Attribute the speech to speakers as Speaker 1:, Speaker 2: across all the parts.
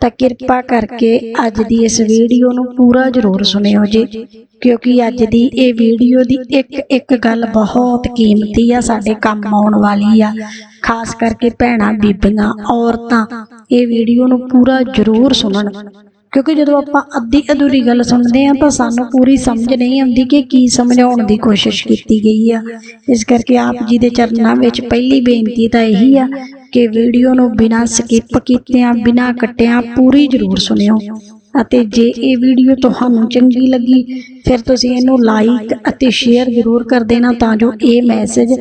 Speaker 1: ਤਾਂ ਕਿਰਪਾ ਕਰਕੇ ਅੱਜ ਦੀ ਇਸ ਵੀਡੀਓ ਨੂੰ ਪੂਰਾ ਜ਼ਰੂਰ ਸੁਣਿਓ ਜੀ, ਕਿਉਂਕਿ ਅੱਜ ਦੀ ਇਹ ਵੀਡੀਓ ਦੀ ਇੱਕ ਇੱਕ ਗੱਲ ਬਹੁਤ ਕੀਮਤੀ ਆ, ਸਾਡੇ ਕੰਮ ਆਉਣ ਵਾਲੀ ਆ। ਖਾਸ ਕਰਕੇ ਭੈਣਾਂ, ਬੀਬੀਆਂ, ਔਰਤਾਂ, ਇਹ ਵੀਡੀਓ ਨੂੰ ਪੂਰਾ ਜ਼ਰੂਰ ਸੁਣਨ। ਕਿਉਂਕਿ ਜਦੋਂ ਆਪਾਂ ਅੱਧੀ ਅਧੂਰੀ ਗੱਲ ਸੁਣਦੇ ਆ ਤਾਂ ਸਾਨੂੰ ਪੂਰੀ ਸਮਝ ਨਹੀਂ ਆਉਂਦੀ ਕਿ ਕੀ ਸਮਝਾਉਣ ਦੀ ਕੋਸ਼ਿਸ਼ ਕੀਤੀ ਗਈ ਆ। ਇਸ ਕਰਕੇ ਆਪ ਜੀ ਦੇ ਚਰਨਾਂ ਵਿੱਚ ਪਹਿਲੀ ਬੇਨਤੀ ਤਾਂ ਇਹੀ ਆ ਕਿ ਵੀਡੀਓ ਨੂੰ ਬਿਨਾਂ ਸਕਿਪ ਕੀਤਿਆਂ ਬਿਨਾਂ ਕੱਟਿਆਂ ਪੂਰੀ ਜ਼ਰੂਰ ਸੁਣਿਓ। ਅਤੇ ਜੇ ਇਹ ਵੀਡੀਓ ਤੁਹਾਨੂੰ ਚੰਗੀ ਲੱਗੀ ਫਿਰ ਤੁਸੀਂ ਇਹਨੂੰ ਲਾਈਕ ਅਤੇ ਸ਼ੇਅਰ ਜ਼ਰੂਰ ਕਰ ਦੇਣਾ ਤਾਂ ਜੋ ਇਹ ਮੈਸੇਜ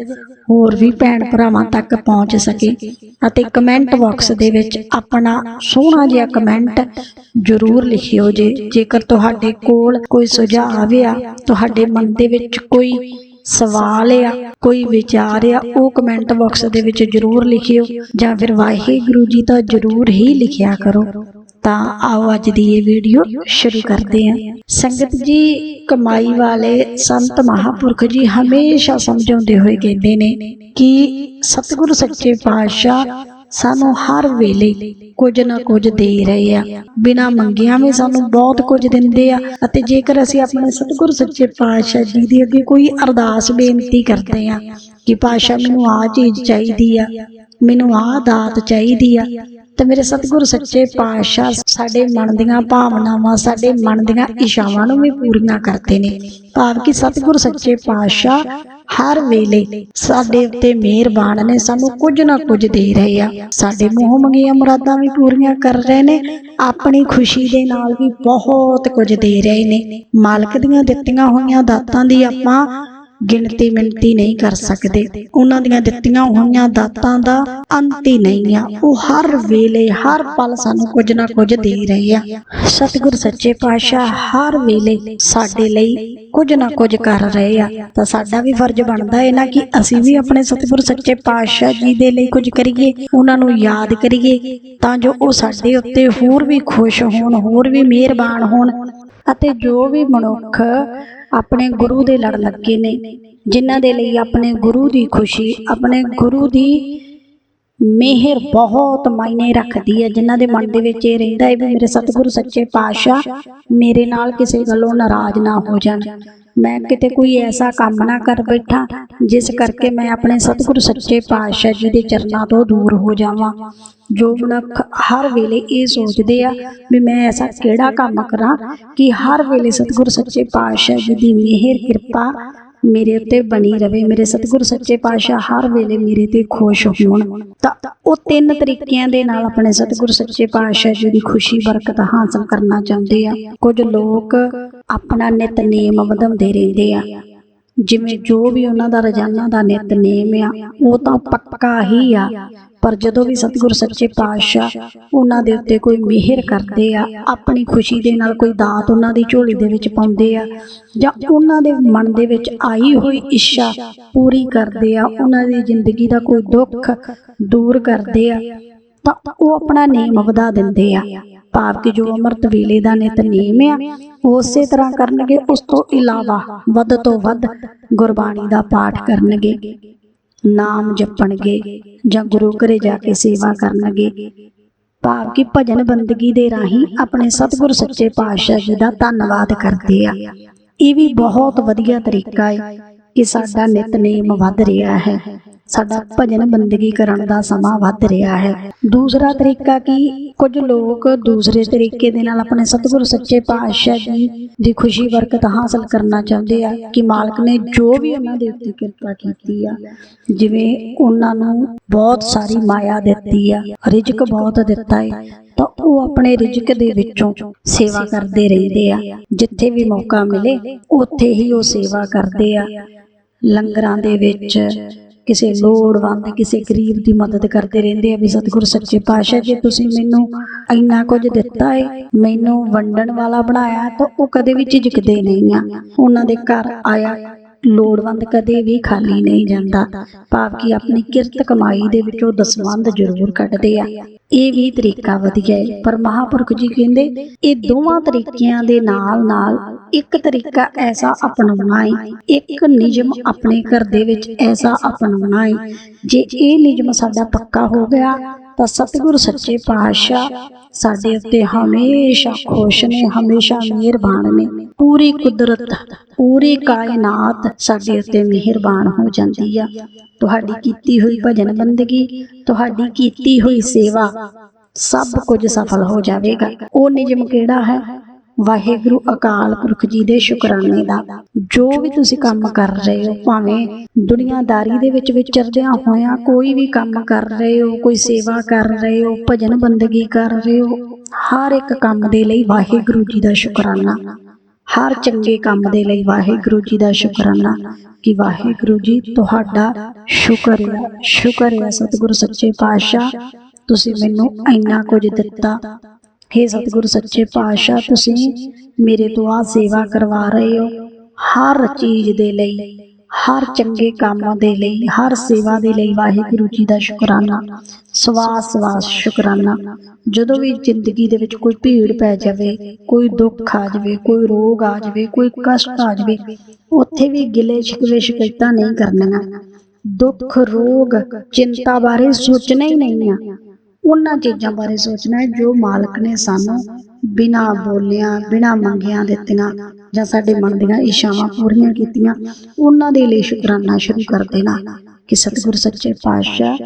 Speaker 1: ਹੋਰ ਵੀ ਭੈਣ ਭਰਾਵਾਂ ਤੱਕ ਪਹੁੰਚ ਸਕੇ ਅਤੇ ਕਮੈਂਟ ਬਾਕਸ ਦੇ ਵਿੱਚ ਆਪਣਾ ਸੋਹਣਾ ਜਿਹਾ ਕਮੈਂਟ ਜ਼ਰੂਰ ਲਿਖਿਓ ਜੇ। ਜੇਕਰ ਤੁਹਾਡੇ ਕੋਲ ਕੋਈ ਸੁਝਾਅ ਆ, ਤੁਹਾਡੇ ਮਨ ਦੇ ਵਿੱਚ ਕੋਈ ਸਵਾਲ ਆ, ਕੋਈ ਵਿਚਾਰ ਆ, ਉਹ ਕਮੈਂਟ ਬਾਕਸ ਦੇ ਵਿੱਚ ਜ਼ਰੂਰ ਲਿਖਿਓ ਜਾਂ ਫਿਰ ਵਾਹਿਗੁਰੂ ਜੀ ਤਾਂ ਜ਼ਰੂਰ ਹੀ ਲਿਖਿਆ ਕਰੋ। ਤਾਂ ਆਓ ਅੱਜ ਦੀ ਇਹ ਵੀਡੀਓ ਸ਼ੁਰੂ ਕਰਦੇ ਹਾਂ। ਸੰਗਤ ਜੀ, ਕਮਾਈ ਵਾਲੇ ਸੰਤ ਮਹਾਪੁਰਖ ਜੀ ਹਮੇਸ਼ਾ ਸਮਝਾਉਂਦੇ ਹੋਏ ਕਹਿੰਦੇ ਨੇ ਕਿ ਸਤਿਗੁਰੂ ਸੱਚੇ ਪਾਤਸ਼ਾਹ ਸਾਨੂੰ ਹਰ ਵੇਲੇ ਕੁਝ ਨਾ ਕੁਝ ਦੇ ਰਹੇ ਆ। ਬਿਨਾ ਮੰਗਿਆਂ ਵੀ ਸਾਨੂੰ ਬਹੁਤ ਕੁਝ ਦਿੰਦੇ ਆ ਅਤੇ ਜੇਕਰ ਅਸੀਂ ਆਪਣੇ ਸਤਿਗੁਰੂ ਸੱਚੇ ਪਾਤਸ਼ਾਹ ਜੀ ਦੇ ਅੱਗੇ ਕੋਈ ਅਰਦਾਸ ਬੇਨਤੀ ਕਰਦੇ ਆ ਕਿ ਪਾਤਸ਼ਾਹ ਮੈਨੂੰ ਆਹ ਚੀਜ਼ ਚਾਹੀਦੀ ਆ, ਮੈਨੂੰ ਆਹ ਦਾਤ ਚਾਹੀਦੀ ਆ ਤੇ ਮੇਰੇ ਸਤਿਗੁਰੂ ਸੱਚੇ ਪਾਤਸ਼ਾਹ ਸਾਡੇ ਮਨ ਦੀਆਂ ਭਾਵਨਾਵਾਂ ਸਾਡੇ ਮਨ ਦੀਆਂ ਇਸ਼ਾਵਾਂ ਨੂੰ ਵੀ ਪੂਰੀਆਂ ਕਰਦੇ ਨੇ। ਭਾਵ ਕਿ ਸਤਿਗੁਰੂ ਸੱਚੇ ਪਾਤਸ਼ਾਹ ਹਰ ਵੇਲੇ ਸਾਡੇ ਉੱਤੇ ਮਿਹਰਬਾਨ ਨੇ ਸਾਨੂੰ ਕੁਝ ਨਾ ਕੁਝ ਦੇ ਰਹੇ ਆ। ਸਾਡੇ ਮੋਹ ਮੰਗੀਆਂ ਮੁਰਾਦਾਂ ਵੀ ਪੂਰੀਆਂ ਕਰ ਰਹੇ ਨੇ ਆਪਣੀ ਖੁਸ਼ੀ ਦੇ ਨਾਲ ਵੀ ਬਹੁਤ ਕੁਝ ਦੇ ਰਹੇ ਨੇ। ਮਾਲਕ ਦੀਆਂ ਦਿੱਤੀਆਂ ਹੋਈਆਂ ਦਾਤਾਂ ਦੀ ਆਪਾਂ ਗਿਣਤੀ ਮਿਣਤੀ ਨਹੀਂ ਕਰ ਸਕਦੇ। ਉਹਨਾਂ ਦੀਆਂ ਦਿੱਤੀਆਂ ਹੋਈਆਂ ਦਾਤਾਂ ਦਾ ਅੰਤ ਹੀ ਨਹੀਂ ਆ। ਉਹ ਹਰ ਵੇਲੇ, ਹਰ ਪਲ ਸਾਨੂੰ ਕੁਝ ਨਾ ਕੁਝ ਦੇ ਰਹੇ ਆ। ਸਤਿਗੁਰ ਸੱਚੇ ਪਾਤਸ਼ਾਹ ਹਰ ਵੇਲੇ ਸਾਡੇ ਲਈ ਕੁਝ ਨਾ ਕੁਝ ਕਰ ਰਹੇ ਆ। ਤਾਂ ਸਾਡਾ ਵੀ ਫਰਜ਼ ਬਣਦਾ ਹੈ ਨਾ ਕਿ ਅਸੀਂ ਵੀ ਆਪਣੇ ਸਤਿਗੁਰ ਸੱਚੇ ਪਾਤਸ਼ਾਹ ਜੀ ਦੇ ਲਈ ਕੁਝ ਕਰੀਏ, ਉਹਨਾਂ ਨੂੰ ਯਾਦ ਕਰੀਏ, ਤਾਂ ਜੋ ਉਹ ਸਾਡੇ ਉੱਤੇ ਹੋਰ ਵੀ ਖੁਸ਼ ਹੋਣ, ਹੋਰ ਵੀ ਮਿਹਰਬਾਨ ਹੋਣ ਅਤੇ ਜੋ ਵੀ ਮਨੁੱਖ ਆਪਣੇ ਗੁਰੂ ਦੇ ਲੜ ਲੱਗੇ ਨੇ, ਜਿਨ੍ਹਾਂ ਦੇ ਲਈ ਆਪਣੇ ਗੁਰੂ ਦੀ ਖੁਸ਼ੀ, ਆਪਣੇ ਗੁਰੂ ਦੀ ਮਿਹਰ ਬਹੁਤ ਮਾਇਨੇ ਰੱਖਦੀ ਹੈ, ਜਿਨ੍ਹਾਂ ਦੇ ਮਨ ਦੇ ਵਿੱਚ ਇਹ ਰਹਿੰਦਾ ਹੈ ਵੀ ਮੇਰੇ ਸਤਿਗੁਰੂ ਸੱਚੇ ਪਾਤਸ਼ਾਹ ਮੇਰੇ ਨਾਲ ਕਿਸੇ ਗੱਲੋਂ ਨਾਰਾਜ਼ ਨਾ ਹੋ ਜਾਣ। ਮੈਂ ਕਿਤੇ ਕੋਈ ਐਸਾ ਕੰਮ ਨਾ ਕਰ ਬੈਠਾ, ਜਿਸ ਕਰਕੇ ਮੈਂ ਆਪਣੇ ਸਤਿਗੁਰੂ ਸੱਚੇ ਪਾਤਸ਼ਾਹ ਜੀ ਦੇ ਚਰਨਾਂ ਤੋਂ ਦੂਰ ਹੋ ਜਾਵਾਂ। ਜੋ ਮਨੁੱਖ ਹਰ ਵੇਲੇ ਇਹ ਸੋਚਦੇ ਆ ਵੀ ਮੈਂ ਐਸਾ ਕਿਹੜਾ ਕੰਮ ਕਰਾਂ ਕਿ ਹਰ ਵੇਲੇ ਸਤਿਗੁਰੂ ਸੱਚੇ ਪਾਤਸ਼ਾਹ ਜੀ ਦੀ ਮਿਹਰ, ਕਿਰਪਾ ਮੇਰੇ ਉੱਤੇ ਬਣੀ ਰਵੇ, ਮੇਰੇ ਸਤਿਗੁਰੂ ਸੱਚੇ ਪਾਤਸ਼ਾਹ ਹਰ ਵੇਲੇ ਮੇਰੇ ਤੇ ਖੁਸ਼ ਹੋਣ। ਤਾਂ ਉਹ ਤਿੰਨ ਤਰੀਕਿਆਂ ਦੇ ਨਾਲ ਆਪਣੇ ਸਤਿਗੁਰੂ ਸੱਚੇ ਪਾਤਸ਼ਾਹ ਜੀ ਦੀ ਖੁਸ਼ੀ, ਬਰਕਤ ਹਾਸਲ ਕਰਨਾ ਚਾਹੁੰਦੇ ਆ। ਕੁਝ ਲੋਕ ਆਪਣਾ ਨਿਤਨੇਮ ਵਧਾਉਂਦੇ ਰਹਿੰਦੇ ਆ। ਜਿਵੇਂ ਜੋ ਵੀ ਉਹਨਾਂ ਦਾ ਰੋਜ਼ਾਨਾ ਦਾ ਨਿਤਨੇਮ ਆ, ਉਹ ਤਾਂ ਪੱਕਾ ਹੀ ਆ। ਪਰ ਜਦੋਂ ਵੀ ਸਤਿਗੁਰ ਸੱਚੇ ਪਾਤਸ਼ਾਹ ਉਹਨਾਂ ਦੇ ਉੱਤੇ ਕੋਈ ਮਿਹਰ ਕਰਦੇ ਆ, ਆਪਣੀ ਖੁਸ਼ੀ ਦੇ ਨਾਲ ਕੋਈ ਦਾਤ ਉਹਨਾਂ ਦੀ ਝੋਲੀ ਦੇ ਵਿੱਚ ਪਾਉਂਦੇ ਆ, ਜਾਂ ਉਹਨਾਂ ਦੇ ਮਨ ਦੇ ਵਿੱਚ ਆਈ ਹੋਈ ਇੱਛਾ ਪੂਰੀ ਕਰਦੇ ਆ, ਉਹਨਾਂ ਦੀ ਜ਼ਿੰਦਗੀ ਦਾ ਕੋਈ ਦੁੱਖ ਦੂਰ ਕਰਦੇ ਆ, ਤਾਂ ਉਹ ਆਪਣਾ ਨੇਮ ਵਧਾ ਦਿੰਦੇ ਆ। ਭਾਵ ਕਿ ਜੋ ਅੰਮ੍ਰਿਤ ਵੇਲੇ ਦਾ ਨਿਤਨੇਮ ਆ, ਉਹ ਉਸੇ ਤਰ੍ਹਾਂ ਕਰਨਗੇ, ਉਸ ਤੋਂ ਇਲਾਵਾ ਵੱਧ ਤੋਂ ਵੱਧ ਗੁਰਬਾਣੀ ਦਾ ਪਾਠ ਕਰਨਗੇ, ਨਾਮ ਜਪਣਗੇ ਜਾਂ ਗੁਰੂ ਘਰੇ ਜਾ ਕੇ ਸੇਵਾ ਕਰਨਗੇ। ਭਾਵ ਕਿ ਭਜਨ ਬੰਦਗੀ ਦੇ ਰਾਹੀਂ ਆਪਣੇ ਸਤਿਗੁਰ ਸੱਚੇ ਪਾਤਸ਼ਾਹ ਜੀ ਦਾ ਧੰਨਵਾਦ ਕਰਦੇ ਆ। ਇਹ ਵੀ ਬਹੁਤ ਵਧੀਆ ਤਰੀਕਾ ਹੈ ਕਿ ਸਾਡਾ ਨਿਤਨੇਮ ਵੱਧ ਰਿਹਾ ਹੈ। ਸਾਡਾ ਭਜਨ ਬੰਦਗੀ ਕਰਨ ਦਾ ਸਮਾਂ ਵੱਧ ਰਿਹਾ ਹੈ। ਦੂਸਰਾ ਤਰੀਕਾ ਕਿ? ਕੁਝ ਲੋਕ ਦੂਸਰੇ ਤਰੀਕੇ ਦੇ ਨਾਲ ਆਪਣੇ ਸਤਿਗੁਰ ਸੱਚੇ ਪਾਤਸ਼ਾਹ ਜੀ ਦੀ ਖੁਸ਼ੀ ਬਰਕਤ ਹਾਸਲ ਕਰਨਾ ਚਾਹੁੰਦੇ ਆ ਕਿ ਮਾਲਕ ਨੇ ਜੋ ਵੀ ਉਹਨਾਂ ਦੇ ਉੱਤੇ ਕਿਰਪਾ ਕੀਤੀ ਆ, ਜਿਵੇਂ ਉਹਨਾਂ ਨੂੰ ਬਹੁਤ ਸਾਰੀ ਮਾਇਆ ਦਿੱਤੀ ਆ, ਰਿਜ਼ਕ ਬਹੁਤ ਦਿੱਤਾ ਹੈ ਤਾਂ ਉਹ ਆਪਣੇ ਰਿਜ਼ਕ ਦੇ ਵਿੱਚੋਂ ਸੇਵਾ ਕਰਦੇ ਰਹਿੰਦੇ ਆ। ਜਿੱਥੇ ਵੀ ਮੌਕਾ ਮਿਲੇ, ਉੱਥੇ ਹੀ ਉਹ ਸੇਵਾ ਕਰਦੇ ਆ। ਲੰਗਰਾਂ ਦੇ ਵਿੱਚ ਕਿਸੇ ਲੋੜਵੰਦ ਕਿਸੇ ਗਰੀਬ ਦੀ ਮਦਦ ਕਰਦੇ ਰਹਿੰਦੇ ਆ ਵੀ ਸਤਿਗੁਰ ਸੱਚੇ ਪਾਤਸ਼ਾਹ ਜੇ ਤੁਸੀਂ ਮੈਨੂੰ ਇੰਨਾ ਕੁਝ ਦਿੱਤਾ ਹੈ ਮੈਨੂੰ ਵੰਡਣ ਵਾਲਾ ਬਣਾਇਆ ਤਾਂ ਉਹ ਕਦੇ ਵੀ ਝਿਜਕਦੇ ਨਹੀਂ ਆ। ਉਹਨਾਂ ਦੇ ਘਰ ਆਇਆ ਲੋੜਵੰਦ ਕਦੇ ਵੀ ਖਾਲੀ ਨਹੀਂ ਜਾਂਦਾ। ਭਾਵ ਕਿ ਆਪਣੀ ਕਿਰਤ ਕਮਾਈ ਦੇ ਵਿੱਚੋਂ ਦਸਵੰਧ ਜ਼ਰੂਰ ਕੱਢਦੇ ਆ। ਇਹ ਵੀ ਤਰੀਕਾ ਵਧੀਆ ਹੈ ਪਰ ਮਹਾਪੁਰਖ ਜੀ ਕਹਿੰਦੇ, ਇਹ ਦੋਵਾਂ ਤਰੀਕਿਆਂ ਦੇ ਨਾਲ ਨਾਲ ਇੱਕ ਤਰੀਕਾ ਐਸਾ ਅਪਣਾਉਣਾ ਹੈ ਇੱਕ ਨਿਯਮ ਆਪਣੇ ਘਰ ਦੇ ਵਿੱਚ ਐਸਾ ਅਪਣਾਉਣਾ ਹੈ ਜੇ ਇਹ ਨਿਯਮ ਸਾਡਾ ਪੱਕਾ ਹੋ ਗਿਆ ਤਾਂ ਸਤਿਗੁਰ ਸੱਚੇ ਪਾਤਸ਼ਾਹ ਸਾਡੇ ਉੱਤੇ ਹਮੇਸ਼ਾ ਖੁਸ਼ ਨੇ, ਹਮੇਸ਼ਾ ਮਿਹਰਬਾਨ ਨੇ। ਪੂਰੀ ਕੁਦਰਤ, ਪੂਰੀ ਕਾਇਨਾਤ ਸਾਡੇ ਉੱਤੇ ਮਿਹਰਬਾਨ ਹੋ ਜਾਂਦੀ ਆ। ਤੁਹਾਡੀ ਕੀਤੀ ਹੋਈ ਭਜਨ ਬੰਦਗੀ, ਤੁਹਾਡੀ ਕੀਤੀ ਹੋਈ ਸੇਵਾ ਸਭ ਕੁਝ ਸਫਲ ਹੋ ਜਾਵੇਗਾ। ਉਹ ਨਿਯਮ ਕਿਹੜਾ ਹੈ? ਵਾਹਿਗੁਰੂ ਅਕਾਲ ਪੁਰਖ ਜੀ ਦੇ ਸ਼ੁਕਰਾਨੇ ਦਾ। ਜੋ ਵੀ ਤੁਸੀਂ ਕੰਮ ਕਰ ਰਹੇ ਹੋ, ਭਾਵੇਂ ਦੁਨੀਆਦਾਰੀ ਦੇ ਵਿੱਚ ਵਿਚਰਦਿਆਂ ਹੋਇਆਂ ਕੋਈ ਵੀ ਕੰਮ ਕਰ ਰਹੇ ਹੋ, ਕੋਈ ਸੇਵਾ ਕਰ ਰਹੇ ਹੋ, ਭਜਨ ਬੰਦਗੀ ਕਰ ਰਹੇ ਹੋ, ਹਰ ਇੱਕ ਕੰਮ ਦੇ ਲਈ ਵਾਹਿਗੁਰੂ ਜੀ ਦਾ ਸ਼ੁਕਰਾਨਾ। ਹਰ ਚੰਗੇ ਕੰਮ ਦੇ ਲਈ ਵਾਹਿਗੁਰੂ ਜੀ ਦਾ ਸ਼ੁਕਰਾਨਾ ਕਿ ਵਾਹਿਗੁਰੂ ਜੀ ਤੁਹਾਡਾ ਸ਼ੁਕਰ ਹੈ। ਸ਼ੁਕਰ ਹੈ ਸਤਿਗੁਰੂ ਸੱਚੇ ਪਾਤਸ਼ਾਹ, ਤੁਸੀਂ ਮੈਨੂੰ ਇੰਨਾ ਕੁਝ ਦਿੱਤਾ। ਹੇ ਸਤਿਗੁਰੂ ਸੱਚੇ ਪਾਤਸ਼ਾਹ ਤੁਸੀਂ ਮੇਰੇ ਤੋਂ ਆ ਸੇਵਾ ਕਰਵਾ ਰਹੇ ਹੋ। ਹਰ ਚੀਜ਼ ਦੇ ਲਈ ਹਰ ਚੰਗੇ ਕੰਮਾਂ ਦੇ ਲਈ ਹਰ ਸੇਵਾ ਦੇ ਲਈ ਵਾਹਿਗੁਰੂ ਜੀ ਦਾ ਸ਼ੁਕਰਾਨਾ। ਸਵਾਸ ਸਵਾਸ ਸ਼ੁਕਰਾਨਾ। ਜਦੋਂ ਵੀ ਜ਼ਿੰਦਗੀ ਦੇ ਵਿੱਚ ਕੋਈ ਭੀੜ ਪੈ ਜਾਵੇ ਕੋਈ ਦੁੱਖ ਆ ਜਾਵੇ ਕੋਈ ਰੋਗ ਆ ਜਾਵੇ ਕੋਈ ਕਸ਼ਟ ਆ ਜਾਵੇ ਉੱਥੇ ਵੀ ਗਿਲੇ ਸ਼ਿਕਵੇ ਸ਼ਿਕਾਇਤਾਂ ਨਹੀਂ ਕਰਨੀਆਂ। ਦੁੱਖ ਰੋਗ ਚਿੰਤਾ ਬਾਰੇ ਸੋਚਣਾ ਹੀ ਨਹੀਂ ਆ। ਉਹਨਾਂ ਚੀਜ਼ਾਂ ਬਾਰੇ ਸੋਚਣਾ ਹੈ ਜੋ ਮਾਲਕ ਨੇ ਸਾਨੂੰ ਬਿਨਾ ਬੋਲਿਆਂ, ਬਿਨਾ ਮੰਗਿਆਂ ਦਿੱਤੀਆਂ ਜਾਂ ਸਾਡੇ ਮਨ ਦੀਆਂ ਇਸ਼ਾਵਾਂ ਪੂਰੀਆਂ ਕੀਤੀਆਂ, ਉਹਨਾਂ ਦੇ ਲਈ ਸ਼ੁਕਰਾਨਾ ਸ਼ੁਰੂ ਕਰ ਦੇਣਾ ਕਿ ਸਤਿਗੁਰ ਸੱਚੇ ਪਾਤਸ਼ਾਹ,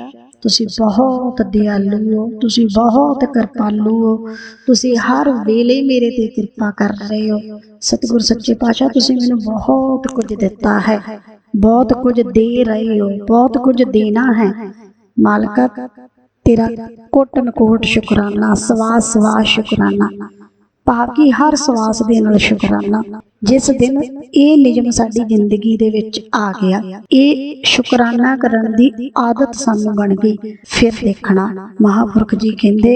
Speaker 1: ਤੁਸੀਂ ਬਹੁਤ ਦਿਆਲੂ ਹੋ, ਤੁਸੀਂ ਬਹੁਤ ਕਿਰਪਾਲੂ ਹੋ, ਤੁਸੀਂ ਹਰ ਵੇਲੇ ਮੇਰੇ ਤੇ ਕਿਰਪਾ ਕਰ ਰਹੇ ਹੋ। ਸਤਿਗੁਰ ਸੱਚੇ ਪਾਤਸ਼ਾਹ, ਤੁਸੀਂ ਮੈਨੂੰ ਬਹੁਤ ਕੁਝ ਦਿੱਤਾ ਹੈ, ਬਹੁਤ ਕੁਝ ਦੇ ਰਹੇ ਹੋ, ਬਹੁਤ ਕੁਝ ਦੇਣਾ ਹੈ। ਮਾਲਕਾ ਤੇਰਾ ਕੋਟਨ ਕੋਟ ਸ਼ੁਕਰਾਨਾ, ਸਵਾਸ ਸਵਾਸ ਸ਼ੁਕਰਾਨਾ। ਭਾਵ ਕਿ ਹਰ ਸਵਾਸ ਦੇ ਨਾਲ ਸ਼ੁਕਰਾਨਾ। ਜਿਸ ਦਿਨ ਇਹ ਨਿਯਮ ਸਾਡੀ ਜ਼ਿੰਦਗੀ ਦੇ ਵਿੱਚ ਆ ਗਿਆ, ਇਹ ਸ਼ੁਕਰਾਨਾ ਕਰਨ ਦੀ ਆਦਤ ਸਾਨੂੰ ਬਣ ਗਈ। ਫਿਰ ਦੇਖਣਾ, ਮਹਾਪੁਰਖ ਜੀ ਕਹਿੰਦੇ,